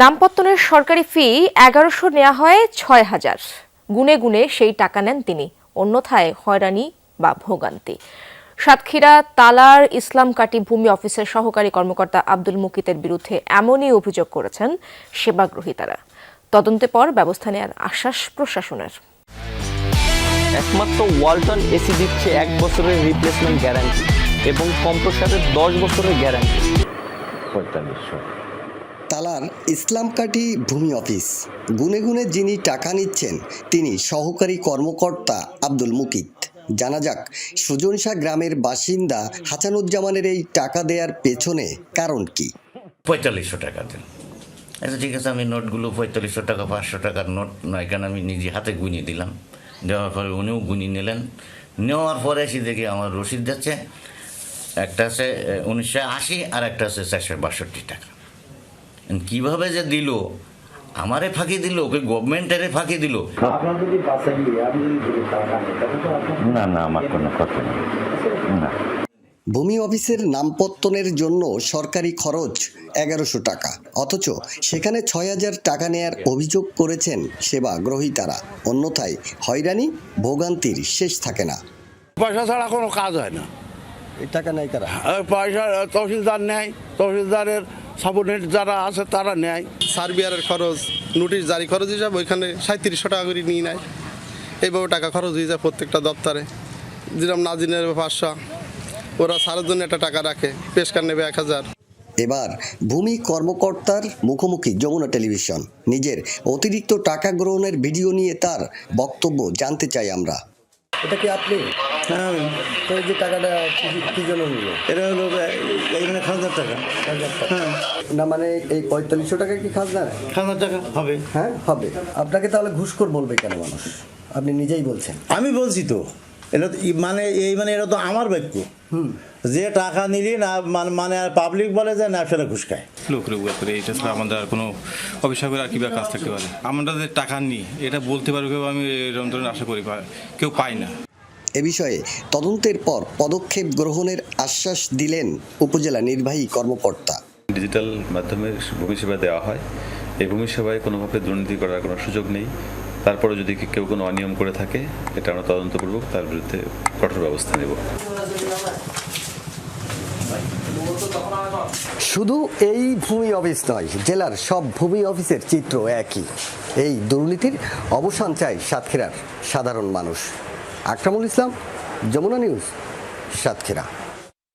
নামপত্তনের সরকারি ফি এগারোশো নেওয়া হয় ছয় হাজার। গুনে গুনে সেই টাকা নেন তিনি। অন্যথায় হয়রানি বা ভোগান্তি। সাতক্ষীরা তালার ইসলাম কাটি ভূমি অফিসের সহকারী কর্মকর্তা আব্দুল মুকিতের বিরুদ্ধে এমনই অভিযোগ করেছেন সেবাগ্রহীতারা। তদন্তে পর ব্যবস্থা নেয়ার আশ্বাস প্রশাসনের। একমাত্র ওয়ালটন এসি দিচ্ছে এক বছরের রিপ্লেসমেন্ট গ্যারান্টি এবং কম্প্রসারের দশ বছরের গ্যারান্টি পঁয়তাল্লিশশো তালার ইসলাম কাটি ভূমি অফিস। গুনে গুনে যিনি টাকা নিচ্ছেন, তিনি সহকারী কর্মকর্তা আব্দুল মুকিত। জানা যাক সুজনশা গ্রামের বাসিন্দা হাসানুজ্জামানের এই টাকা দেওয়ার পেছনে কারণ কি? পঁয়তাল্লিশশো টাকা দেন। আচ্ছা ঠিক আছে, আমি নোটগুলো পঁয়তাল্লিশশো টাকা, পাঁচশো টাকার নোট কেন আমি নিজে হাতে গুনিয়ে দিলাম। দেওয়ার পরে উনিও গুনিয়ে নিলেন। নেওয়ার পরে এসে দেখি আমার রসিদ যাচ্ছে। একটা আছে উনিশশো আশি আর একটা আছে চারশো বাষট্টি টাকা। এখন কীভাবে যে দিল? আমারে ফাঁকি দিল ওকে গভর্নমেন্টেরে ফাঁকি দিল। না না আমার কোনো কথা নেই। না। ভূমি অফিসের নামপত্তনের জন্য সরকারি খরচ এগারোশো টাকা। অথচ সেখানে ছয় হাজার টাকা নেয়ার অভিযোগ করেছেন সেবা গ্রহীতারা। অন্যথায় হয়রানি ভোগান্তির শেষ থাকে না। পয়সা ছাড়া কোনো কাজ হয় না। এই টাকা নেয় তারা পয়সা তহসিলদার নেয়। তহসিলদারের সাবনেট যারা আছে তারা নেয়। সার্বিয়ারের খরচ নোটিশ জারি খরচ হিসাবে ওইখানে সাঁত্রিশশো টাকা করে নিয়ে নেয়। এইভাবে টাকা খরচ হয়ে যায় প্রত্যেকটা দপ্তরে। যেরকম নাজিনের পাঁচশো ওরা সারের জন্য একটা টাকা রাখে পেশকার নেবে এক হাজার। এবার ভূমি কর্মকর্তার মুখোমুখি যমুনা টেলিভিশন। নিজের অতিরিক্ত টাকা গ্রহণের ভিডিও নিয়ে তার বক্তব্য জানতে চাই আমরা। এটা কি আপনি? হ্যাঁ। তো এই যে টাকাটা কি জন্য নিল? এটা হলো এখানে হাজার টাকা। হ্যাঁ। না মানে এই পঁয়তাল্লিশশো টাকা কি খাজনা হাজার টাকা হবে। হ্যাঁ হবে। আপনাকে তাহলে ঘুষখোর বলবে কেন মানুষ? আপনি নিজেই বলছেন। আমি বলছি তো। এটা তো মানে এই মানে এটা তো আমার বাক্য যে টাকা নিলি না মানে- মানে আর পাবলিক বলে যে না সেটা ঘুষ খায়। লোক রোগ করে এটা ছাড়া আমাদের আর কোনো অফিসার আর কি বা কাজ থাকতে পারে? আমরা যে টাকা নিই এটা বলতে পারব কেউ আমি এরকম ধরনের আশা করি কেউ পাই না। এ বিষয়ে তদন্তের পর পদক্ষেপ গ্রহণের আশ্বাস দিলেন উপজেলা নির্বাহী কর্মকর্তা। ডিজিটাল মাধ্যমে ভূমি সেবা দেওয়া হয়। এই ভূমি সেবায় কোনোভাবে দুর্নীতি করার কোনো সুযোগ নেই। তারপরে যদি কেউ কোনো অনিয়ম করে থাকে, এটা আমরা তদন্ত করব তার বিরুদ্ধে কঠোর ব্যবস্থা নেব। শুধু এই ভূমি অফিস নয়, জেলার সব ভূমি অফিসের চিত্র একই। এই দুর্নীতির অবসান চাই সাতক্ষীরার সাধারণ মানুষ। আকরামুল ইসলাম, যমুনা নিউজ, সাতক্ষীরা।